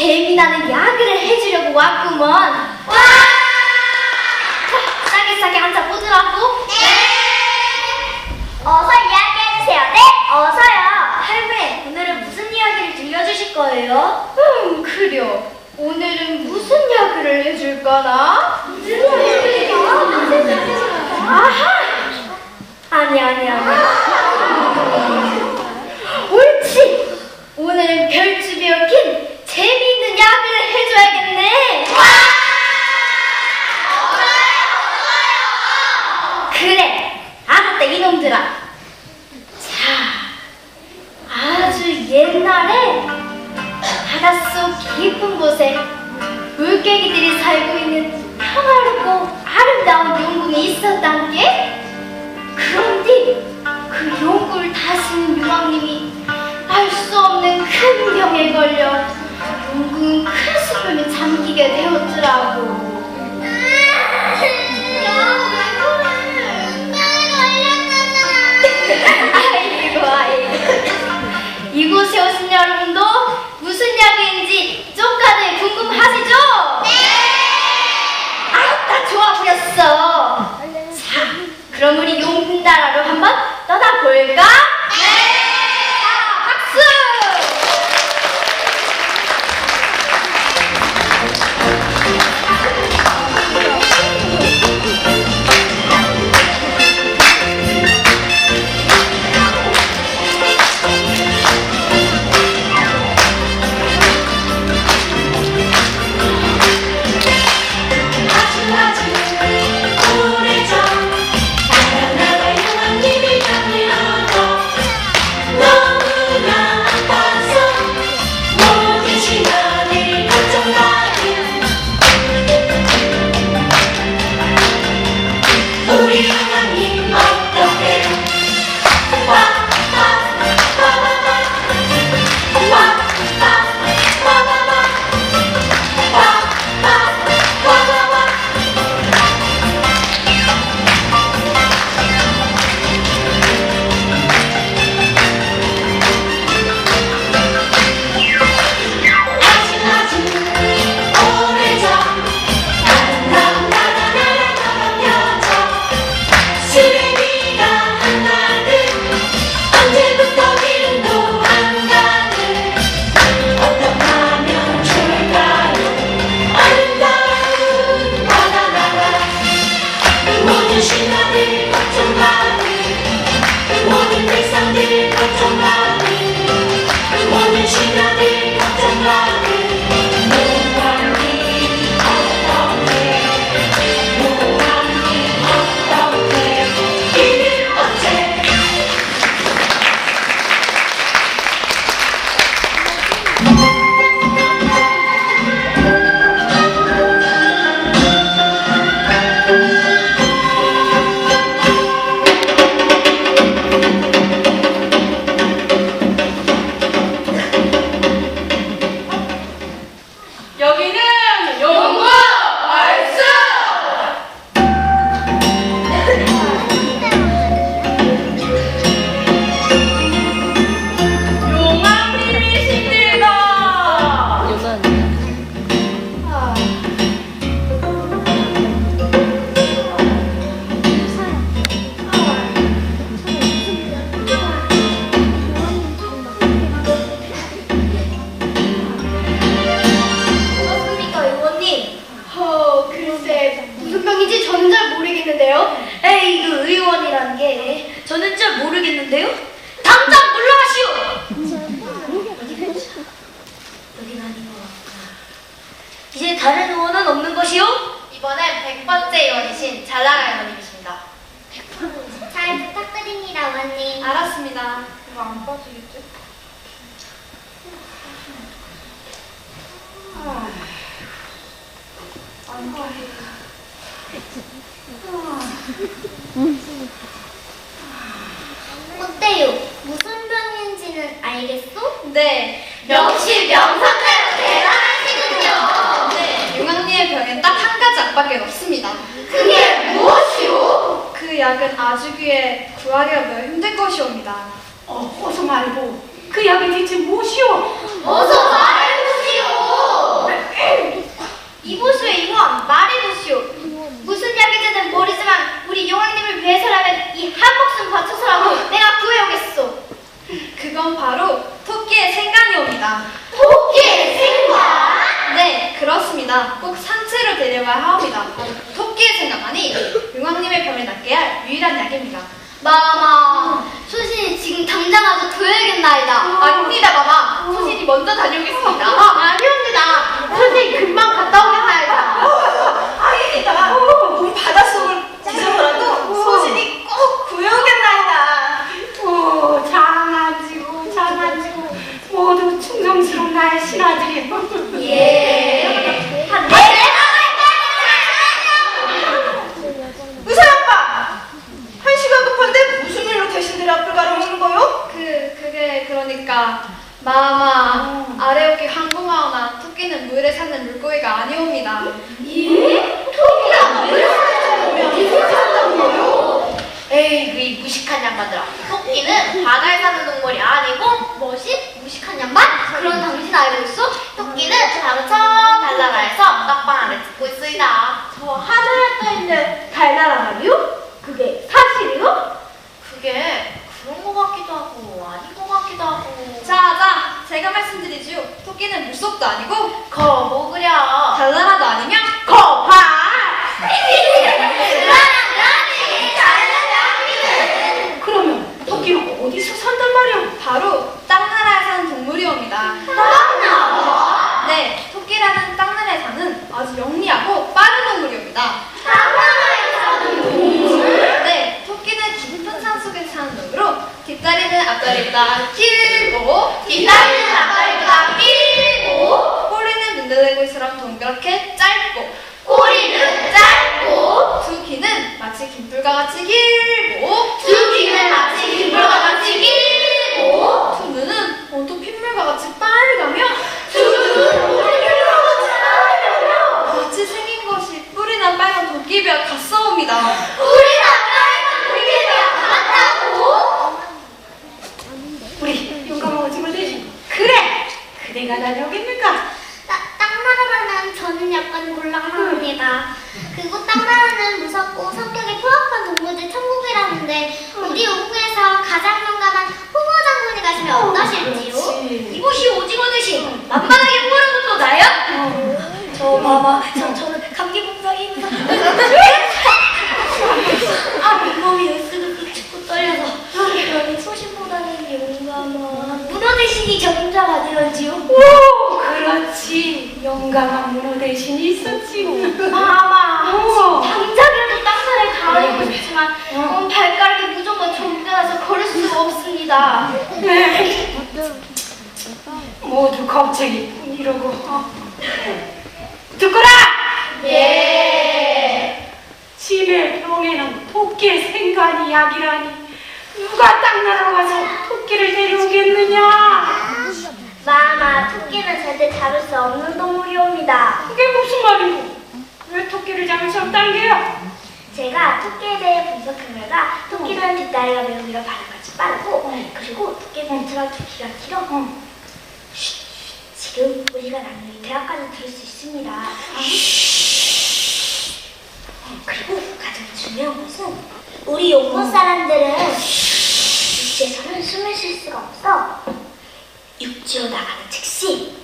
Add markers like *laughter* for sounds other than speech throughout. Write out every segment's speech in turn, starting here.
재미나는 야그를 해주려고 왔구먼 와! 싸게 싸게 앉아 보더라고 네! 어서 이야기 해주세요. 네, 어서요. 할매 오늘은 무슨 이야기를 들려주실 거예요? 음 그려 오늘은 무슨 야그를 해줄까나? 무슨 야그요? 아하 아니 아니 아니 옳지 오늘은 별집에 얽힌 재미있는 야그를 해줘야겠네. 그래 알았다 이놈들아. 자 아주 옛날에 바닷속 깊은 곳에 물개기들이 살고 있는 평화롭고 아름다운 용궁이 있었단 게 그런데 그 용궁을 다스리는 유왕님이 알 수 없는 큰 병에 걸려 용궁은 큰 슬픔에 잠기게 되었더라고 아이고 아이고 이곳에 오신 여러분도 무슨 약인지 쪽가들 궁금하시죠? 네! 아따 좋아 부렸어 자 그럼 우리 용군나라로 한번 떠나볼까? 모르겠는데요? 당장 물러가시오! 여긴 아닌 것 같구나. 이제 다른 의원은 없는 것이요? 이번엔 100번째 의원이신 잘나가 의원님이십니다. 잘 부탁드립니다, 원님. 알았습니다. 이거 안 빠지겠지? *laughs* 어때요? 무슨 병인지는 알겠어? 네. 역시 명성대로 대단하시군요. 네, 용왕님의 병엔 딱 한 가지 약밖에 없습니다. 그게 무엇이오? 그 약은 아주기에 구하기가 매우 힘들 것이옵니다. 어, 어서 말고 그 약이 대체 무엇이오? 어서 말해보시오. 이보시오, 이모한 말해보시오. 무슨 약인지는 모르지만 우리 용왕님을 위해서라면 이 한 목숨 바쳐서라도 내가 구해오겠소. 그건 바로 토끼의 생간이옵니다. 토끼의 생각? 네, 그렇습니다. 꼭 산채로 데려가야 하옵니다. 토끼의 생각만이 용왕님의 병을 낫게 할 유일한 약입니다. 마마, 소신이 지금 당장 와서 둬야겠나이다. 아닙니다, 마마. 소신이 먼저 다녀오겠습니다. 아, 아니옵니다. 소신이 금방 갔다 오겠나이다. 아닙니다. 우리 바닷속을 뒤져서라도 소신이 꼭 구해오겠나이다. 오, 장안지고 장안지고 모두 충성스러운 나의 신하들이. 예. 한 네. 의사양반! 한 시간 급한데 무슨 일로 대신들 앞을 가려오는 거요? 그, 그게 그러니까 마마 아래오기 항공하오나 토끼는 물에 사는 물고기가 아니옵니다. 예? 토끼가 물을 사는 거요? 에이, 그이 무식한 양반들아. 토끼는 바다에 사는 동물이 아니고 뭐지? 무식한 양반? 그럼 당신 알고 있어? 토끼는 바로 저 달나라에서 떡방아를 짓고 있습니다. 저 하늘에 떠 있는 달나라 말이요? 그게 사실이요? 그게 그런 거 같기도 하고 아닌 거 하고. 자, 자, 제가 말씀드리지요. 토끼는 물속도 아니고 거뭐 그려? 달나라도 아니며 거봐! 그러면 토끼는 어디서 산단 말이오? 바로 땅나라에 사는 동물이옵니다. 땅나라? 네, 토끼라는 땅나라에 사는 아주 영리하고 빠른 동물이옵니다. 땅나라에 사는 동물? 네, 토끼는 깊은 사는 동물로 뒷다리는 앞다리보다 길고 뒷다리는 앞다리보다 길고 꼬리는 민들레고기처럼 동그랗게 짧고 꼬리는 짧고 두 귀는 마치 김불과 같이 길고 두 귀는 마치 김불과 같이 길고 두 눈은 온통 핏물과 같이 빨가며 두 눈은 같이 생긴 것이 뿔이나 빨간 도끼비와 같사옵니다. 우리가 빨간 고기가 같다고? 우리 용감한 오징어 대신 그래! 그대가 다녀오겠는가? 따- 땅나라라는 저는 약간 곤란합니다. 그리고 땅나라는 무섭고 성격이 포악한 동물들 천국이라는데 우리 우국에서 가장 용감한 후보 장군이 가시면 어떠실지요? 그렇지. 이곳이 오징어 대신 만만하게 호르는 또 나야? 저 마마, 저, 저는 감기 몸살입니다. 아, 몸이 으쓱으쓱 춥고 떨려서 그러니 소신보다는 용감한 문어 대신이 정자가 되었지요. 오, 용감한 문어 대신이 있었지. 마마, 어. 당장이라도 땅살에 가리고 싶지만 어, 발가락이 무조건 좁겨나서 걸을 수가 없습니다. 네. 모두 겁쟁이 어. 듣거라! 예. 치매 병에는 토끼의 생간이 약이라니 누가 땅나라 가서 토끼를 데려오겠느냐? 마마, 토끼는 절대 잡을 수 없는 동물이옵니다. 그게 무슨 말이고? 왜 토끼를 잡을 수 없다는 게요? 제가 토끼에 대해 분석한 결과 토끼는 뒷다리가 매우 길어 발같이 빠르고 그리고 토끼 두 귀가 길어 어. 지금 우리가 나누는 대화까지 들을 수 있습니다. 어, 그리고 가장 중요한 것은 우리 용모 사람들은 육지에서는 숨을 쉴 수가 없어. 육지로 나가는 즉시.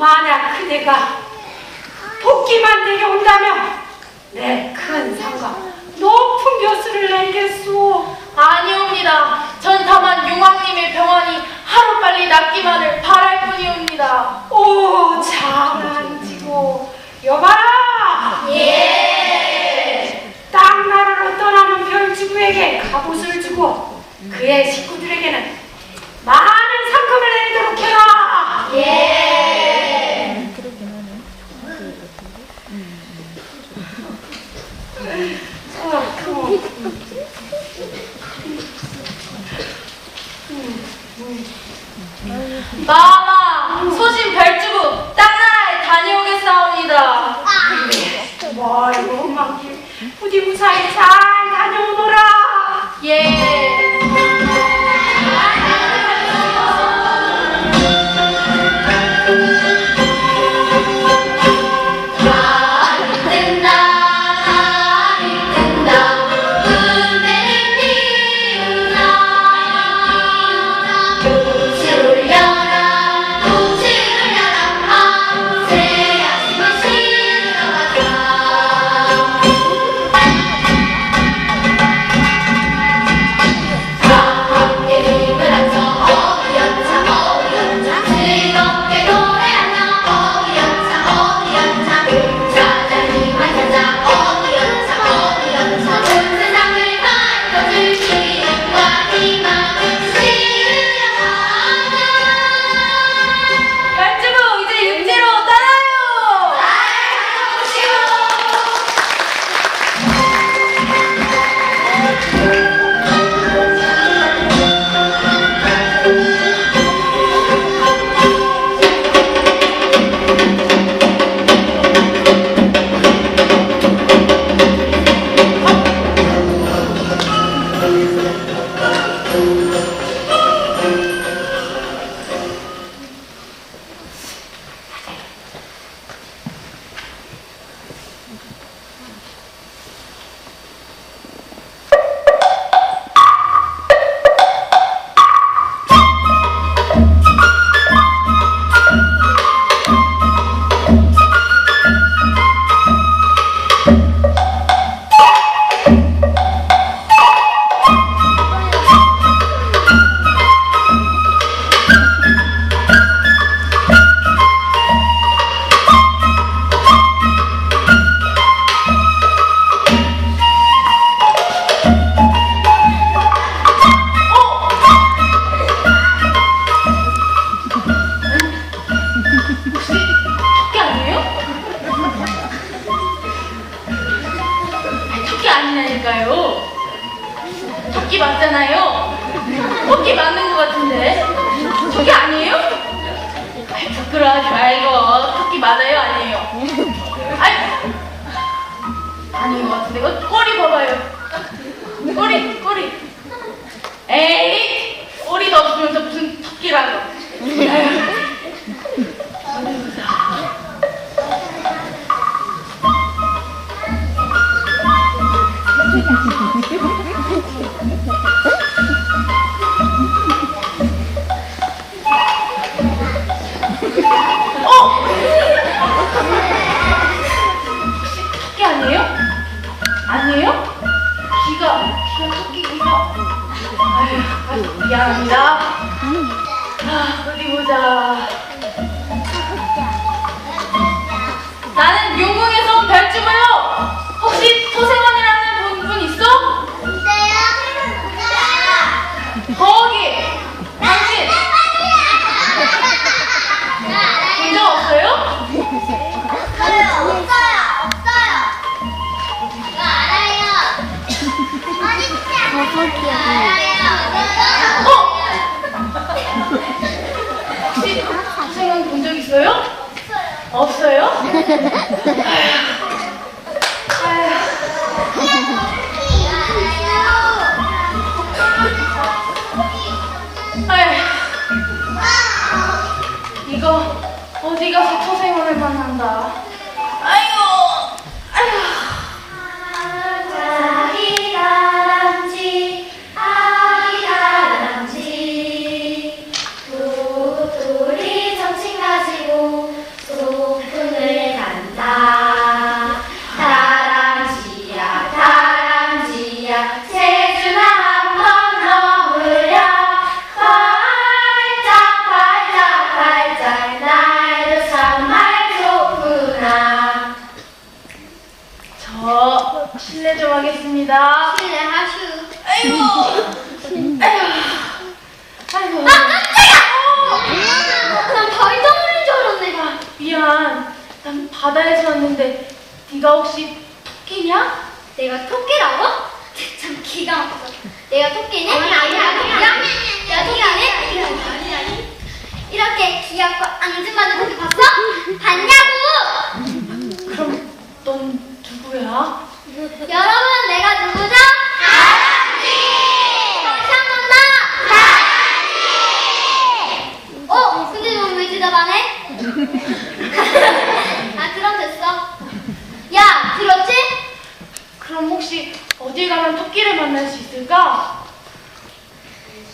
만약 그대가 도끼만 내려온다면 내 큰 상과 높은 벼슬을 내겠소. 아니옵니다. 전 다만 용왕님의 병환이 하루빨리 낫기만을 바랄 뿐이옵니다. 오, 장난지고. 여봐라! 예! 땅나라로 떠나는 별지구에게 갑옷을 주고 그의 식구들에게는 많은 상금을 내도록 해라! 예! 마마 소신 별주부 땅나라에 다녀오겠사옵니다. 아. 이거 엄마 음? 부디 무사히 잘 다녀오너라. 네가 혹시 토끼냐? 내가 토끼라고? 참 기가 막혀. 내가 토끼네? 아니 아니 아니 아니. 내가 토끼네? 이렇게 귀엽고 앙증맞은 토끼 봤어? 봤냐고! 그럼 넌 누구야? 여러분 내가 누구죠? 다람쥐! 다시 한 번 더! 다람쥐! 어? 근데 넌왜 대답 안 해? 아 그럼 됐어. 야 들었지? 그럼 혹시 어딜 가면 토끼를 만날 수 있을까?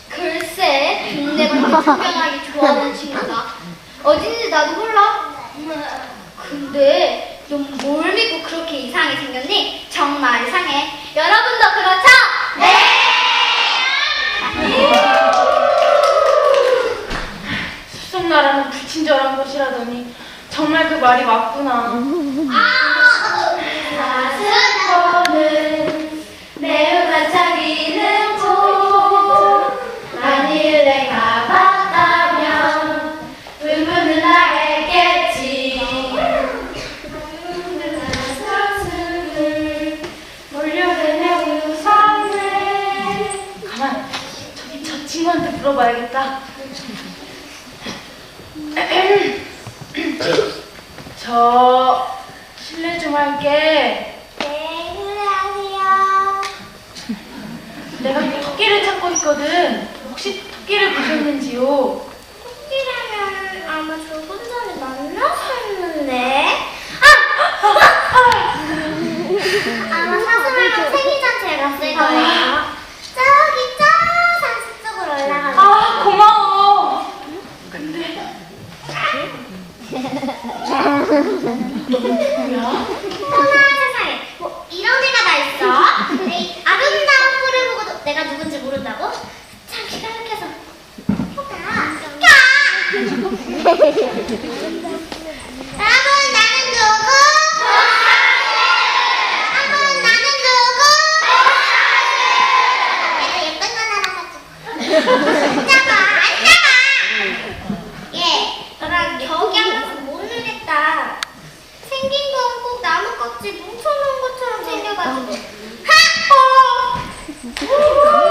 글쎄, 동네방네 구경하기 *laughs* 좋아하는 친구 친구한테 물어봐야겠다. 저 실례 좀 할게. 네, 안녕하세요. 내가 토끼를 찾고 있거든. 혹시 토끼를 보셨는지요? 토끼라면 아마 조금 전에 만났었는데. 아! 아마 사슴이랑 생리잔치에 갔을 거예요. 저기 올라가면. 아, 고마워. 근데? 어머나 세상에, 뭐 이런 애가 다 있어? 이 아름다운 뿔을 보고도 내가 누군지 모른다고? 참 기가 막혀서. 가! 가! *laughs* 여러분 나는 누구? 하! 어!